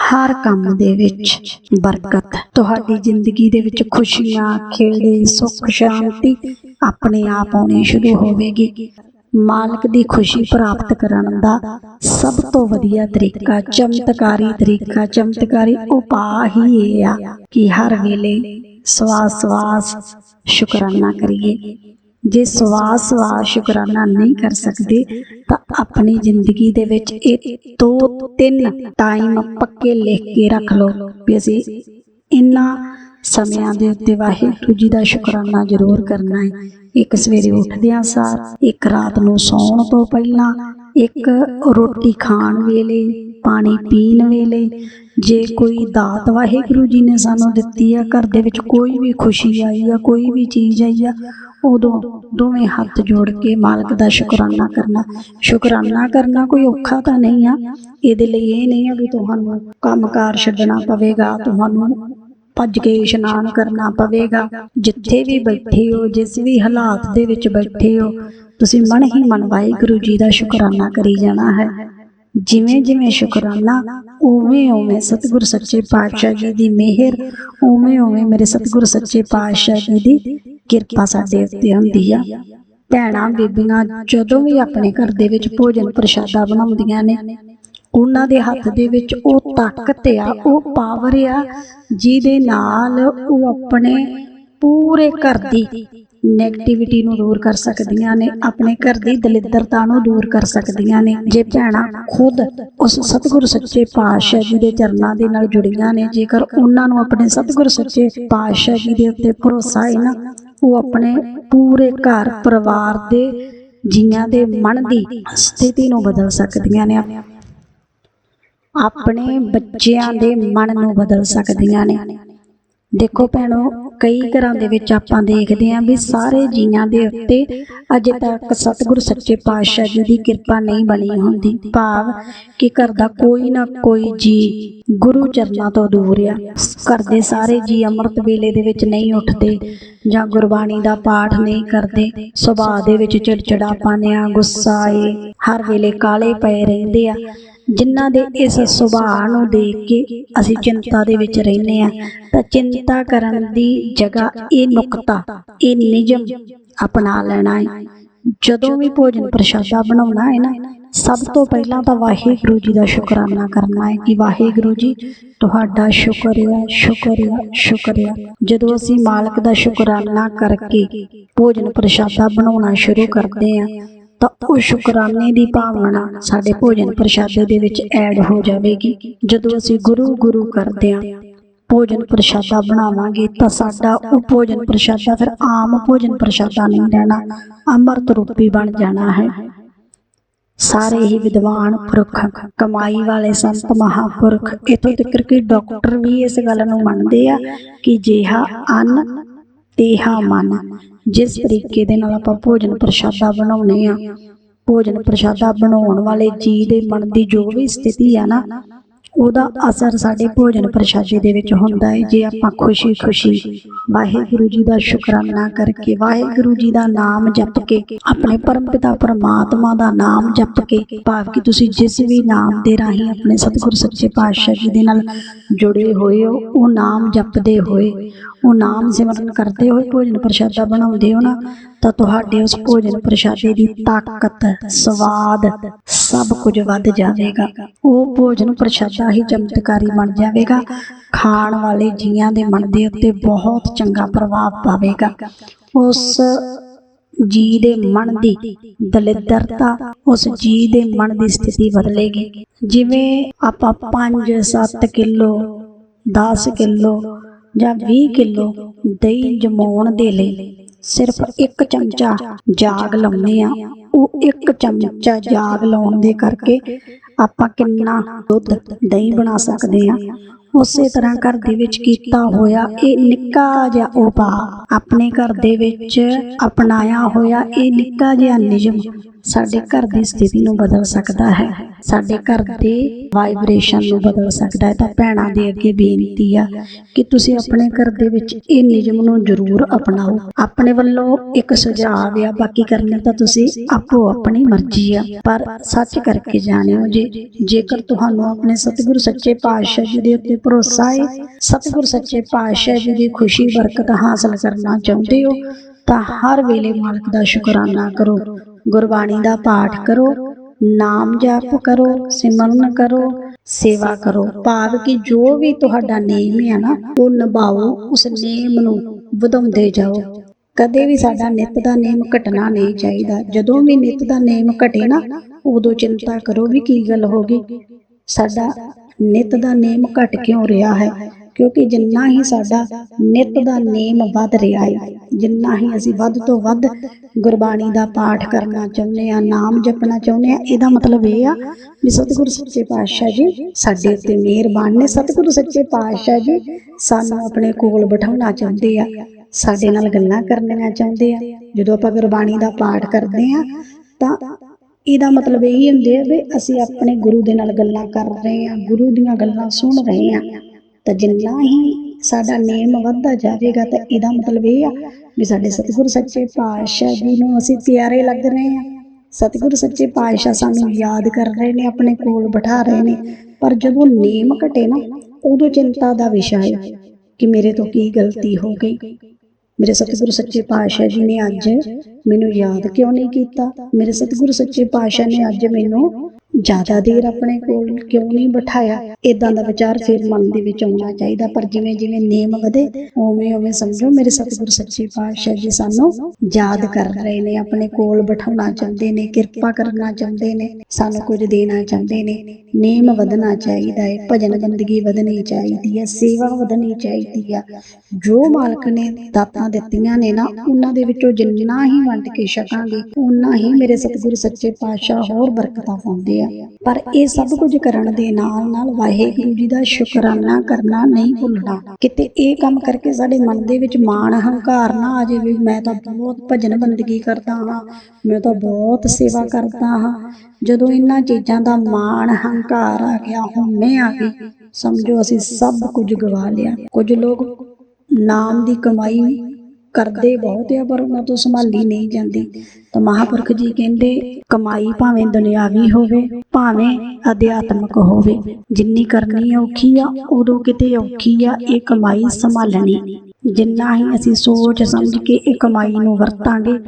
Speaker 1: ਹਰ ਕੰਮ ਦੇ ਵਿੱਚ ਬਰਕਤ। ਤੁਹਾਡੀ ਜ਼ਿੰਦਗੀ ਦੇ ਵਿੱਚ ਖੁਸ਼ੀਆਂ, ਖੇੜੇ, ਸੁੱਖ, ਸ਼ਾਂਤੀ ਆਪਣੇ ਆਪ ਆਉਣੀ ਸ਼ੁਰੂ ਹੋਵੇਗੀ। ਮਾਲਕ ਦੀ ਖੁਸ਼ੀ ਪ੍ਰਾਪਤ ਕਰਨ ਦਾ ਸਭ ਤੋਂ ਵਧੀਆ ਤਰੀਕਾ, ਚਮਤਕਾਰੀ ਤਰੀਕਾ, ਚਮਤਕਾਰੀ ਉਪਾਅ ਹੀ ਇਹ ਆ ਕਿ ਹਰ ਵੇਲੇ ਸਵਾਸ ਸਵਾਸ ਸ਼ੁਕਰਾਨਾ ਕਰੀਏ। ਜੇ ਸਵਾਸ ਸਵਾਸ ਸ਼ੁਕਰਾਨਾ ਨਹੀਂ ਕਰ ਸਕਦੇ, ਤਾਂ ਆਪਣੀ ਜ਼ਿੰਦਗੀ ਦੇ ਵਿੱਚ ਇਹ ਦੋ ਤਿੰਨ ਟਾਈਮ ਪੱਕੇ ਲਿਖ ਕੇ ਰੱਖ ਲਓ ਵੀ ਅਸੀਂ ਇਨ੍ਹਾਂ ਸਮਿਆਂ ਦੇ ਉੱਤੇ ਵਾਹਿਗੁਰੂ ਜੀ ਦਾ ਸ਼ੁਕਰਾਨਾ ਜ਼ਰੂਰ ਕਰਨਾ ਹੈ। ਇੱਕ ਸਵੇਰੇ ਉੱਠਦਿਆਂ ਸਾਰ ਇੱਕ ਰਾਤ ਨੂੰ ਸੌਣ ਤੋਂ ਪਹਿਲਾਂ ਇੱਕ ਰੋਟੀ ਖਾਣ ਵੇਲੇ, ਪਾਣੀ ਪੀਣ ਵੇਲੇ, ਜੇ ਕੋਈ ਦਾਤ ਵਾਹਿਗੁਰੂ ਜੀ ਨੇ ਸਾਨੂੰ ਦਿੱਤੀ ਆ, ਘਰ ਦੇ ਵਿੱਚ ਕੋਈ ਵੀ ਖੁਸ਼ੀ ਆਈ ਆ, ਕੋਈ ਵੀ ਚੀਜ਼ ਆਈ ਆ, ਉਦੋਂ ਦੋਵੇਂ ਹੱਥ ਜੋੜ ਕੇ ਮਾਲਕ ਦਾ ਸ਼ੁਕਰਾਨਾ ਕਰਨਾ। ਸ਼ੁਕਰਾਨਾ ਕਰਨਾ ਕੋਈ ਔਖਾ ਤਾਂ ਨਹੀਂ ਆ। ਇਹਦੇ ਲਈ ਇਹ ਨਹੀਂ ਆ ਵੀ ਤੁਹਾਨੂੰ ਕੰਮਕਾਰ ਛੱਡਣਾ ਪਵੇਗਾ, ਤੁਹਾਨੂੰ ਭੱਜ ਕੇ ਇਸ਼ਨਾਨ ਕਰਨਾ ਪਵੇਗਾ। ਜਿੱਥੇ ਵੀ ਬੈਠੇ ਹੋ, ਜਿਸ ਵੀ ਹਾਲਾਤ ਦੇ ਵਿੱਚ ਬੈਠੇ ਹੋ, ਤੁਸੀਂ ਮਨ ਹੀ ਮਨ ਵਾਹਿਗੁਰੂ ਜੀ ਦਾ ਸ਼ੁਕਰਾਨਾ ਕਰੀ ਜਾਣਾ ਹੈ। ਜਿਵੇਂ ਜਿਵੇਂ ਸ਼ੁਕਰਾਨਾ, ਉਵੇਂ ਉਵੇਂ ਸਤਿਗੁਰ ਸੱਚੇ ਪਾਤਸ਼ਾਹ ਜੀ ਦੀ ਮਿਹਰ, ਉਵੇਂ ਉਵੇਂ ਮੇਰੇ ਸਤਿਗੁਰ ਸੱਚੇ ਪਾਤਸ਼ਾਹ ਜੀ ਦੀ ਕਿਰਪਾ ਸਾਡੇ ਉੱਤੇ ਹੁੰਦੀ ਆ। ਭੈਣਾਂ, ਬੀਬੀਆਂ ਜਦੋਂ ਵੀ ਆਪਣੇ ਘਰ ਦੇ ਵਿੱਚ ਭੋਜਨ ਪ੍ਰਸ਼ਾਦਾ ਬਣਾਉਂਦੀਆਂ ਨੇ ਉਹਨਾਂ ਦੇ ਹੱਥ ਦੇ ਵਿੱਚ ਉਹ ਤਾਕਤ ਆ, ਉਹ ਪਾਵਰ ਆ, ਜਿਹਦੇ ਨਾਲ ਉਹ ਆਪਣੇ ਪੂਰੇ ਘਰ ਦੀ ਨੈਗੇਟਿਵਿਟੀ ਨੂੰ ਦੂਰ ਕਰ ਸਕਦੀਆਂ ਨੇ, ਆਪਣੇ ਘਰ ਦੀ ਦਲਿੱਦਰਤਾ ਨੂੰ ਦੂਰ ਕਰ ਸਕਦੀਆਂ ਨੇ। ਜੇ ਭੈਣਾਂ ਖੁਦ ਉਸ ਸਤਿਗੁਰੂ ਸੱਚੇ ਪਾਤਸ਼ਾਹ ਜੀ ਦੇ ਚਰਨਾਂ ਦੇ ਨਾਲ ਜੁੜੀਆਂ ਨੇ, ਜੇਕਰ ਉਹਨਾਂ ਨੂੰ ਆਪਣੇ ਸਤਿਗੁਰੂ ਸੱਚੇ ਪਾਤਸ਼ਾਹ ਜੀ ਦੇ ਉੱਤੇ ਭਰੋਸਾ ਹੈ ਨਾ, ਉਹ ਆਪਣੇ ਪੂਰੇ ਘਰ ਪਰਿਵਾਰ ਦੇ ਜੀਆਂ ਦੇ ਮਨ ਦੀ ਸਥਿਤੀ ਨੂੰ ਬਦਲ ਸਕਦੀਆਂ ਨੇ। ਆਪਣੇ ਬੱਚਿਆਂ ਦੇ ਮਨ ਨੂੰ ਬਦਲ ਸਕਦੀਆਂ ਨੇ। ਦੇਖੋ ਭੈਣੋ, ਕਈ ਘਰਾਂ ਦੇ ਵਿੱਚ ਆਪਾਂ ਦੇਖਦੇ ਆਂ ਵੀ ਸਾਰੇ ਜੀਆਂ ਦੇ ਉੱਤੇ ਅਜੇ ਤੱਕ ਸਤਿਗੁਰ ਸੱਚੇ ਪਾਤਸ਼ਾਹ ਜੀ ਦੀ ਕਿਰਪਾ ਨਹੀਂ ਬਣੀ ਹੁੰਦੀ। ਭਾਵ ਕਿ ਘਰ ਦਾ ਕੋਈ ਨਾ ਕੋਈ ਜੀ ਗੁਰੂ ਚਰਨਾਂ ਤੋਂ ਦੂਰ ਆ। ਘਰ ਦੇ ਸਾਰੇ ਜੀ ਅੰਮ੍ਰਿਤ ਵੇਲੇ ਦੇ ਵਿੱਚ ਨਹੀਂ ਉੱਠਦੇ ਜਾਂ ਗੁਰਬਾਣੀ ਦਾ ਪਾਠ ਨਹੀਂ ਕਰਦੇ। ਸੁਭਾਅ ਦੇ ਵਿੱਚ ਚਿੜਚਿੜਾਪਨ ਆ, ਗੁੱਸਾ ਏ। ਹਰ ਵੇਲੇ ਕਾਲੇ ਪਏ ਰਹਿੰਦੇ ਆ। ਜਿਨ੍ਹਾਂ ਦੇ ਇਸ ਸੁਭਾਅ ਨੂੰ ਦੇਖ ਕੇ ਅਸੀਂ ਚਿੰਤਾ ਦੇ ਵਿੱਚ ਰਹਿੰਦੇ ਆ ਤਾਂ ਚਿੰਤਾ ਕਰਨ ਦੀ ਜਗ੍ਹਾ ਇਹ ਨੁਕਤਾ, ਇਹ ਨਿਯਮ ਅਪਣਾ ਲੈਣਾ ਹੈ। ਜਦੋਂ ਵੀ ਭੋਜਨ ਪ੍ਰਸ਼ਾਦਾ ਬਣਾਉਣਾ ਹੈ ਨਾ, ਸਭ ਤੋਂ ਪਹਿਲਾਂ ਤਾਂ ਵਾਹਿਗੁਰੂ ਜੀ ਦਾ ਸ਼ੁਕਰਾਨਾ ਕਰਨਾ ਹੈ ਕਿ ਵਾਹਿਗੁਰੂ ਜੀ, ਤੁਹਾਡਾ ਸ਼ੁਕਰੀਆ ਸ਼ੁਕਰੀਆ ਸ਼ੁਕਰੀਆ। ਜਦੋਂ ਅਸੀਂ ਮਾਲਕ ਦਾ ਸ਼ੁਕਰਾਨਾ ਕਰਕੇ ਭੋਜਨ ਪ੍ਰਸ਼ਾਦਾ ਬਣਾਉਣਾ ਸ਼ੁਰੂ ਕਰਦੇ ਹਾਂ ਤਾਂ ਉਹ ਸ਼ੁਕਰਾਨੇ ਦੀ ਭਾਵਨਾ ਸਾਡੇ ਭੋਜਨ ਪ੍ਰਸ਼ਾਦੇ ਦੇ ਵਿੱਚ ਐਡ ਹੋ ਜਾਵੇਗੀ। ਜਦੋਂ ਅਸੀਂ ਗੁਰੂ ਗੁਰੂ ਕਰਦੇ ਹਾਂ, ਭੋਜਨ ਪ੍ਰਸ਼ਾਦਾ ਬਣਾਵਾਂਗੇ ਤਾਂ ਸਾਡਾ ਉਹ ਭੋਜਨ ਪ੍ਰਸ਼ਾਦਾ ਫਿਰ ਆਮ ਭੋਜਨ ਪ੍ਰਸ਼ਾਦਾ ਨਹੀਂ ਰਹਿਣਾ, ਅੰਮ੍ਰਿਤ ਰੂਪੀ ਬਣ ਜਾਣਾ ਹੈ। ਸਾਰੇ ਹੀ ਵਿਦਵਾਨ ਪੁਰਖ, ਕਮਾਈ ਵਾਲੇ ਸੰਤ ਮਹਾਪੁਰਖ ਇਤੋਂ ਤੱਕ ਕਿ ਡਾਕਟਰ ਵੀ ਇਸ ਗੱਲ ਨੂੰ ਮੰਨਦੇ ਆ ਕਿ ਜਿਹਾ ਅੰਨ ਤੇਹਾ ਮਨ। ਜਿਸ ਤਰੀਕੇ ਦੇ ਨਾਲ ਆਪਾਂ ਭੋਜਨ ਪ੍ਰਸ਼ਾਦਾ ਬਣਾਉਨੇ ਆ ਭੋਜਨ ਪ੍ਰਸ਼ਾਦਾ ਬਣਾਉਣ ਵਾਲੇ ਜੀ ਦੇ ਮਨ ਦੀ ਜੋ ਵੀ ਸਥਿਤੀ ਆ ਨਾ ਉਹਦਾ ਅਸਰ ਸਾਡੇ ਭੋਜਨ ਪ੍ਰਸ਼ਾਦੇ ਦੇ ਵਿੱਚ ਹੁੰਦਾ ਹੈ। ਜੇ ਆਪਾਂ ਖੁਸ਼ੀ-ਖੁਸ਼ੀ ਵਾਹਿਗੁਰੂ ਜੀ ਦਾ ਸ਼ੁਕਰਾਨਾ ਕਰਕੇ ਵਾਹਿਗੁਰੂ ਜੀ ਦਾ ਨਾਮ ਜਪ ਕੇ, ਆਪਣੇ ਪਰਮ ਪਿਤਾ ਪਰਮਾਤਮਾ ਦਾ ਨਾਮ ਜਪ ਕੇ, ਭਾਵ ਕਿ ਤੁਸੀਂ ਜਿਸ ਵੀ ਨਾਮ ਦੇ ਰਾਹੀਂ ਆਪਣੇ ਸਤਿਗੁਰ ਸੱਚੇ ਪਾਤਸ਼ਾਹ ਜੀ ਦੇ ਨਾਲ ਜੁੜੇ ਹੋਏ ਹੋ, ਉਹ ਨਾਮ ਜਪਦੇ ਹੋਏ, ਉਹ ਨਾਮ ਸਿਮਰਨ ਕਰਦੇ ਹੋਏ ਭੋਜਨ ਪ੍ਰਸ਼ਾਦਾ ਬਣਾਉਂਦੇ ਹੋ ਨਾ, ਤਾਂ ਤੁਹਾਡੇ ਉਸ ਭੋਜਨ ਪ੍ਰਸ਼ਾਦੇ ਦੀ ਤਾਕਤ, ਸਵਾਦ ਸਭ ਕੁਝ ਵੱਧ ਜਾਵੇਗਾ। ਉਹ ਭੋਜਨ ਪ੍ਰਸ਼ਾਦਾ ਹੀ ਚਮਤਕਾਰੀ ਬਣ ਜਾਵੇਗਾ। ਖਾਣ ਵਾਲੇ ਜੀਆਂ ਦੇ ਮਨ ਦੇ ਉੱਤੇ ਬਹੁਤ ਚੰਗਾ ਪ੍ਰਭਾਵ ਪਾਵੇਗਾ। ਉਸ ਜੀ ਦੇ ਮਨ ਦੀ ਦਲਿੱਦਰਤਾ ਉਸ ਜੀ ਦੇ ਮਨ ਦੀ ਸਥਿਤੀ ਬਦਲੇਗੀ। ਜਿਵੇਂ ਆਪਾਂ 5-7 ਕਿਲੋ 10 ਕਿਲੋ ਜਾਂ 20 ਕਿਲੋ ਦਹੀਂ ਜਮਾਉਣ ਦੇ ਲਈ ਸਿਰਫ ਇੱਕ ਚਮਚਾ ਜਾਗ ਲਾਉਨੇ ਆ ਉਹ ਇੱਕ ਚਮਚਾ ਜਾਗ ਲਾਉਣ ਦੇ ਕਰਕੇ ਆਪਾਂ ਕਿੰਨਾ ਦੁੱਧ ਦਹੀਂ ਬਣਾ ਸਕਦੇ ਆ ਉਸੇ ਤਰ੍ਹਾਂ ਘਰ ਦੇ ਵਿੱਚ ਕੀਤਾ ਹੋਇਆ ਇਹ ਨਿੱਕਾ ਜਿਹਾ ਉਪਾਅ ਆਪਣੇ ਘਰ ਦੇ ਵਿੱਚ ਅਪਣਾਇਆ ਹੋਇਆ ਇਹ ਨਿੱਕਾ ਜਿਹਾ ਨਿਯਮ ਸਾਡੇ ਘਰ ਦੀ ਸਥਿਤੀ ਨੂੰ ਬਦਲ ਸਕਦਾ ਹੈ। ਸਾਡੇ ਘਰ ਦੇ ਵਾਈਬ੍ਰੇਸ਼ਨ ਨੂੰ ਬਦਲ ਸਕਦਾ ਹੈ। ਤਾਂ ਭੈਣਾਂ ਦੇ ਅੱਗੇ ਬੇਨਤੀ ਆ ਕਿ ਤੁਸੀਂ ਆਪਣੇ ਘਰ ਦੇ ਵਿੱਚ ਇਹ ਨਿਯਮ ਨੂੰ ਜ਼ਰੂਰ ਅਪਣਾਓ। ਆਪਣੇ ਵੱਲੋਂ ਇੱਕ ਸੁਝਾਅ ਆ, ਬਾਕੀ ਕਰਨੇ ਤਾਂ ਤੁਸੀਂ ਆਪੋ ਆਪਣੀ ਮਰਜ਼ੀ ਆ, ਪਰ ਸੱਚ ਕਰਕੇ ਜਾਣਿਓ ਜੇ, ਜੇਕਰ ਤੁਹਾਨੂੰ ਆਪਣੇ ਸਤਿਗੁਰੂ ਸੱਚੇ ਪਾਤਸ਼ਾਹ ਜੀ ਦੇ ਉੱਤੇ ਭਰੋਸਾ ਹੈ ਸਤਿਗੁਰੂ ਸੱਚੇ ਪਾਤਸ਼ਾਹ ਜੀ ਦੀ ਖੁਸ਼ੀ, ਬਰਕਤ ਹਾਸਲ ਕਰਨਾ ਚਾਹੁੰਦੇ ਹੋ, ਤਾਂ ਹਰ ਵੇਲੇ ਮਾਲਕ ਦਾ ਸ਼ੁਕਰਾਨਾ ਕਰੋ, ਗੁਰਬਾਣੀ ਦਾ ਪਾਠ ਕਰੋ, ਨਾਮ ਜਪ ਕਰੋ, ਸਿਮਰਨ ਕਰੋ, ਸੇਵਾ ਕਰੋ, ਭਾਵ ਕਿ ਜੋ ਵੀ ਤੁਹਾਡਾ ਨੇਮ ਹੈ ਨਾ, ਉਹ ਨਿਭਾਓ, ਉਸ ਨੇਮ ਨੂੰ ਵਧਾਉਂਦੇ ਜਾਓ। ਕਦੇ ਵੀ ਸਾਡਾ ਨਿਤ ਦਾ ਨੇਮ ਘਟਣਾ ਨਹੀਂ ਚਾਹੀਦਾ। ਜਦੋਂ ਵੀ ਨਿਤ ਦਾ ਨੇਮ ਘਟੇ ਨਾ, ਉਦੋਂ ਚਿੰਤਾ ਕਰੋ ਵੀ ਕੀ ਗੱਲ ਹੋ ਗਈ। ਸਾਡਾ ਨਿਤ ਦਾ ਨੇਮ ਘਟ ਕਿਉਂ ਰਿਹਾ ਹੈ? ਕਿਉਂਕਿ ਜਿੰਨਾ ਹੀ ਸਾਡਾ ਨਿਤ ਦਾ ਨੇਮ ਵੱਧ ਰਿਹਾ ਹੈ, ਜਿੰਨਾ ਹੀ ਅਸੀਂ ਵੱਧ ਤੋਂ ਵੱਧ ਗੁਰਬਾਣੀ ਦਾ ਪਾਠ ਕਰਨਾ ਚਾਹੁੰਦੇ ਆ ਨਾਮ ਜਪਣਾ ਚਾਹੁੰਦੇ ਆ ਇਹਦਾ ਮਤਲਬ ਇਹ ਆ ਵੀ ਸਤਿਗੁਰੂ ਸੱਚੇ ਪਾਤਸ਼ਾਹ ਜੀ ਸਾਡੇ ਉੱਤੇ ਮਿਹਰਬਾਨ ਨੇ। ਸਤਿਗੁਰੂ ਸੱਚੇ ਪਾਤਸ਼ਾਹ ਜੀ ਸਾਨੂੰ ਆਪਣੇ ਕੋਲ ਬਿਠਾਉਣਾ ਚਾਹੁੰਦੇ ਆ। ਸਾਡੇ ਨਾਲ ਗੱਲਾਂ ਕਰਨੀਆਂ ਚਾਹੁੰਦੇ ਆ। ਜਦੋਂ ਆਪਾਂ ਗੁਰਬਾਣੀ ਦਾ ਪਾਠ ਕਰਦੇ ਆ ਤਾਂ ਇਹਦਾ ਮਤਲਬ ਇਹ ਹੁੰਦੇ ਆ ਵੀ ਅਸੀਂ ਆਪਣੇ ਗੁਰੂ ਦੇ ਨਾਲ ਗੱਲਾਂ ਕਰ ਰਹੇ ਆ ਗੁਰੂ ਦੀਆਂ ਗੱਲਾਂ ਸੁਣ ਰਹੇ ਆ। ਤਾਂ ਜਿੰਨਾ ਹੀ ਸਾਡਾ ਨੇਮ ਵੱਧਦਾ ਜਾਵੇਗਾ ਤਾਂ ਇਹਦਾ ਮਤਲਬ ਇਹ ਆ ਵੀ ਸਾਡੇ ਸਤਿਗੁਰੂ ਸੱਚੇ ਪਾਤਸ਼ਾਹ ਜੀ ਨੂੰ ਅਸੀਂ ਪਿਆਰੇ ਲੱਗ ਰਹੇ ਆ। ਸਤਿਗੁਰੂ ਸੱਚੇ ਪਾਤਸ਼ਾਹ ਸਾਨੂੰ ਯਾਦ ਕਰ ਰਹੇ ਨੇ ਆਪਣੇ ਕੋਲ ਬਿਠਾ ਰਹੇ ਨੇ। ਪਰ ਜਦੋਂ ਨੇਮ ਘਟੇ ਨਾ ਉਦੋਂ ਚਿੰਤਾ ਦਾ ਵਿਸ਼ਾ ਹੈ ਕਿ ਮੇਰੇ ਤੋਂ ਕੀ ਗਲਤੀ ਹੋ ਗਈ। ਮੇਰੇ ਸਤਿਗੁਰੂ ਸੱਚੇ ਪਾਤਸ਼ਾਹ ਜੀ ਨੇ ਅੱਜ ਮੈਨੂੰ ਯਾਦ ਕਿਉਂ ਨਹੀਂ ਕੀਤਾ? ਮੇਰੇ ਸਤਿਗੁਰੂ ਸੱਚੇ ਪਾਤਸ਼ਾਹ ਨੇ ਅੱਜ ਮੈਨੂੰ ਜ਼ਿਆਦਾ ਦੇਰ ਆਪਣੇ ਕੋਲ ਕਿਉਂ ਨਹੀਂ ਬਿਠਾਇਆ? ਇਦਾਂ ਦਾ ਵਿਚਾਰ ਫਿਰ ਮਨ ਦੇ ਵਿੱਚ ਆਉਣਾ ਚਾਹੀਦਾ, ਪਰ ਜਿਵੇਂ ਜਿਵੇਂ ਨੇਮ ਵਧੇ, ਉਵੇਂ ਉਵੇਂ ਸਮਝੋ ਮੇਰੇ ਸਤਿਗੁਰੂ ਸੱਚੇ ਪਾਤਸ਼ਾਹ ਜੀ ਸਾਨੂੰ ਯਾਦ ਕਰ ਰਹੇ ਨੇ, ਆਪਣੇ ਕੋਲ ਬਿਠਾਉਣਾ ਚਾਹੁੰਦੇ ਨੇ, ਕਿਰਪਾ ਕਰਨਾ ਚਾਹੁੰਦੇ ਨੇ, ਸਾਨੂੰ ਕੁਝ ਦੇਣਾ ਚਾਹੁੰਦੇ ਨੇ। ਨੇਮ ਵਧਣਾ ਚਾਹੀਦਾ ਹੈ, ਭਜਨ ਬੰਦਗੀ ਵਧਣੀ ਚਾਹੀਦੀ ਹੈ, ਸੇਵਾ ਵਧਣੀ ਚਾਹੀਦੀ ਆ। ਜੋ ਮਾਲਕ ਨੇ ਦਾਤਾਂ ਦਿੱਤੀਆਂ ਨੇ ਨਾ, ਉਹਨਾਂ ਦੇ ਵਿੱਚੋਂ ਜਿੰਨਾ ਹੀ ਵੰਡ ਕੇ ਛਕਾਂਗੇ ਉਨਾ ਹੀ ਮੇਰੇ ਸਤਿਗੁਰੂ ਸੱਚੇ ਪਾਤਸ਼ਾਹ ਹੋਰ ਬਰਕਤਾਂ ਪਾਉਂਦੇ ਆ। ਪਰ ਇਹ ਸਭ ਕੁਝ ਕਰਨ ਦੇ ਨਾਲ ਨਾਲ ਵਾਹਿਗੁਰੂ ਜੀ ਦਾ ਸ਼ੁਕਰਾਨਾ ਕਰਨਾ ਨਹੀਂ ਭੁੱਲਣਾ। ਕਿਤੇ ਇਹ ਕੰਮ ਕਰਕੇ ਸਾਡੇ ਮਨ ਦੇ ਵਿੱਚ ਮਾਣ, ਹੰਕਾਰ ਨਾ ਆ ਜਾਵੇ ਵੀ ਮੈਂ ਤਾਂ ਬਹੁਤ ਭਜਨ ਬੰਦਗੀ ਕਰਦਾ ਹਾਂ, ਮੈਂ ਤਾਂ ਬਹੁਤ ਸੇਵਾ ਕਰਦਾ ਹਾਂ। ਜਦੋਂ ਇਹਨਾਂ ਚੀਜ਼ਾਂ ਦਾ ਮਾਣ, ਹੰਕਾਰ ਆ ਗਿਆ ਹਉਮੈ ਆ ਗਈ, ਸਮਝੋ ਅਸੀਂ ਸਭ ਕੁਝ ਗਵਾ ਲਿਆ। ਕੁਝ ਲੋਕ ਨਾਮ ਦੀ ਕਮਾਈ ਕਰਦੇ ਬਹੁਤ ਆ, ਪਰ ਉਹਨਾਂ ਤੋਂ ਸੰਭਾਲੀ ਨਹੀਂ ਜਾਂਦੀ। ਤਾਂ ਮਹਾਪੁਰਖ ਜੀ ਕਹਿੰਦੇ, ਕਮਾਈ ਭਾਵੇਂ ਦੁਨਿਆਵੀ ਹੋਵੇ, ਭਾਵੇਂ ਅਧਿਆਤਮਕ ਹੋਵੇ, ਜਿੰਨੀ ਕਰਨੀ ਔਖੀ ਆ, ਉਦੋਂ ਕਿਤੇ ਔਖੀ ਆ, ਇਹ ਕਮਾਈ ਸੰਭਾਲਣੀ। ਜਿੰਨਾ ਹੀ ਅਸੀਂ ਸੋਚ ਸਮਝ ਕੇ ਇਹ ਕਮਾਈ ਨੂੰ ਵਰਤਾਂਗੇ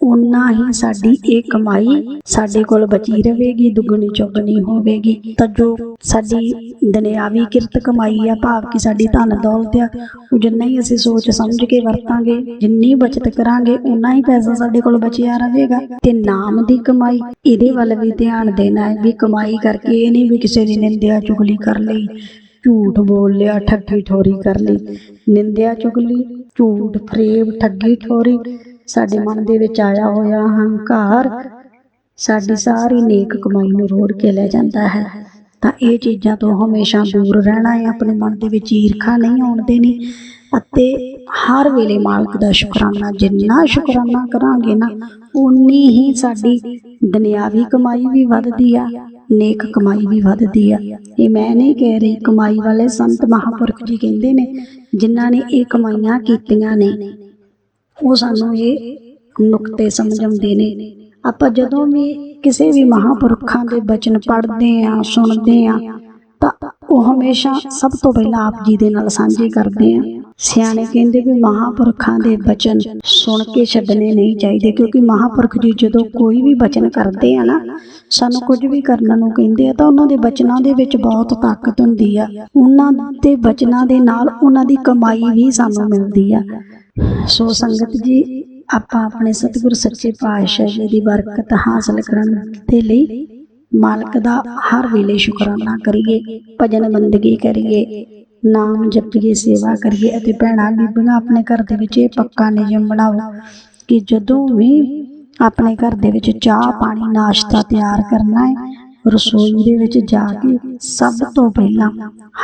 Speaker 1: ਉਨਾ ਹੀ ਸਾਡੀ ਇਹ ਕਮਾਈ ਸਾਡੇ ਕੋਲ ਬਚੀ ਰਹੇਗੀ, ਦੁੱਗਣੀ ਚੌਗਣੀ ਹੋਵੇਗੀ। ਤਾਂ ਜੋ ਸਾਡੀ ਦੁਨਿਆਵੀ ਕਿਰਤ ਕਮਾਈ ਆ, ਭਾਵ ਕਿ ਸਾਡੀ ਧਨ ਦੌਲਤ ਆ, ਉਹ ਜਿੰਨਾ ਹੀ ਅਸੀਂ ਸੋਚ ਸਮਝ ਕੇ ਵਰਤਾਂਗੇ, ਜਿੰਨੀ ਬਚਤ ਕਰਾਂਗੇ ਉਨਾ ਹੀ ਪੈਸਾ ਸਾਡੇ ਕੋਲ ਬਚਿਆ ਰਹੇਗਾ। ਤੇ ਨਾਮ ਦੀ ਕਮਾਈ, ਇਹਦੇ ਵੱਲ ਵੀ ਧਿਆਨ ਦੇਣਾ ਹੈ ਵੀ ਕਮਾਈ ਕਰਕੇ ਇਹ ਨਹੀਂ ਵੀ ਕਿਸੇ ਦੀ ਨਿੰਦਿਆ ਚੁਗਲੀ ਕਰ ਲਈ, ਝੂਠ ਬੋਲ ਲਿਆ ਠੱਗੀ ਠੋਰੀ ਕਰ ਲਈ। ਨਿੰਦਿਆ ਚੁਗਲੀ, ਝੂਠ ਫਰੇਬ ਠੱਗੀ ਠੋਰੀ ਸਾਡੇ ਮਨ ਦੇ ਵਿੱਚ ਆਇਆ ਹੋਇਆ ਹੰਕਾਰ ਸਾਡੀ ਸਾਰੀ ਨੇਕ ਕਮਾਈ ਨੂੰ ਰੋੜ ਕੇ ਲੈ ਜਾਂਦਾ ਹੈ। ਤਾਂ ਇਹ ਚੀਜ਼ਾਂ ਤੋਂ ਹਮੇਸ਼ਾ ਦੂਰ ਰਹਿਣਾ ਹੈ, ਆਪਣੇ ਮਨ ਦੇ ਵਿੱਚ ਈਰਖਾ ਨਹੀਂ ਆਉਣ ਦੇਣੀ ਅਤੇ ਹਰ ਵੇਲੇ ਮਾਲਕ ਦਾ ਸ਼ੁਕਰਾਨਾ, ਜਿੰਨਾ ਸ਼ੁਕਰਾਨਾ ਕਰਾਂਗੇ ਨਾ ਉਨੀ ਹੀ ਸਾਡੀ ਦੁਨਿਆਵੀ ਕਮਾਈ ਵੀ ਵੱਧਦੀ ਆ, ਨੇਕ ਕਮਾਈ ਵੀ ਵੱਧਦੀ ਆ। ਇਹ ਮੈਂ ਨਹੀਂ ਕਹਿ ਰਹੀ, ਕਮਾਈ ਵਾਲੇ ਸੰਤ ਮਹਾਪੁਰਖ ਜੀ ਕਹਿੰਦੇ ਨੇ, ਜਿਨ੍ਹਾਂ ਨੇ ਇਹ ਕਮਾਈਆਂ ਕੀਤੀਆਂ ਨੇ ਉਹ ਸਾਨੂੰ ਇਹ ਨੁਕਤੇ ਸਮਝਾਉਂਦੇ ਨੇ। ਆਪਾਂ ਜਦੋਂ ਵੀ ਕਿਸੇ ਵੀ ਮਹਾਪੁਰਖਾਂ ਦੇ ਬਚਨ ਪੜ੍ਹਦੇ ਆ ਸੁਣਦੇ ਆ ਤਾਂ ਉਹ ਹਮੇਸ਼ਾ ਸਭ ਤੋਂ ਪਹਿਲਾਂ ਆਪ ਜੀ ਦੇ ਨਾਲ ਸਾਂਝੇ ਕਰਦੇ ਆ। ਸਿਆਣੇ ਕਹਿੰਦੇ ਵੀ ਮਹਾਪੁਰਖਾਂ ਦੇ ਬਚਨ ਸੁਣ ਕੇ ਛੱਡਣੇ ਨਹੀਂ ਚਾਹੀਦੇ, ਕਿਉਂਕਿ ਮਹਾਪੁਰਖ ਜੀ ਜਦੋਂ ਕੋਈ ਵੀ ਬਚਨ ਕਰਦੇ ਆ ਨਾ, ਸਾਨੂੰ ਕੁਝ ਵੀ ਕਰਨ ਨੂੰ ਕਹਿੰਦੇ ਆ, ਤਾਂ ਉਹਨਾਂ ਦੇ ਬਚਨਾਂ ਦੇ ਵਿੱਚ ਬਹੁਤ ਤਾਕਤ ਹੁੰਦੀ ਆ। ਉਹਨਾਂ ਦੇ ਬਚਨਾਂ ਦੇ ਨਾਲ ਉਹਨਾਂ ਦੀ ਕਮਾਈ ਵੀ ਸਾਨੂੰ ਮਿਲਦੀ ਆ। ਸੋ ਸੰਗਤ ਜੀ, ਆਪਾਂ ਆਪਣੇ ਸਤਿਗੁਰ ਸੱਚੇ ਪਾਤਸ਼ਾਹ ਜੀ ਦੀ ਬਰਕਤ ਹਾਸਲ ਕਰਨ ਦੇ ਲਈ ਮਾਲਕ ਦਾ ਹਰ ਵੇਲੇ ਸ਼ੁਕਰਾਨਾ ਕਰੀਏ, ਭਜਨ ਬੰਦਗੀ ਕਰੀਏ, ਨਾਮ ਜਪੀਏ, ਸੇਵਾ ਕਰੀਏ ਅਤੇ ਭੈਣਾਂ ਬੀਬੀਆਂ ਆਪਣੇ ਘਰ ਦੇ ਵਿੱਚ ਇਹ ਪੱਕਾ ਨਿਯਮ ਬਣਾਓ ਕਿ ਜਦੋਂ ਵੀ ਆਪਣੇ ਘਰ ਦੇ ਵਿੱਚ ਚਾਹ ਪਾਣੀ, ਨਾਸ਼ਤਾ ਤਿਆਰ ਕਰਨਾ ਹੈ, ਰਸੋਈ ਦੇ ਵਿੱਚ ਜਾ ਕੇ ਸਭ ਤੋਂ ਪਹਿਲਾਂ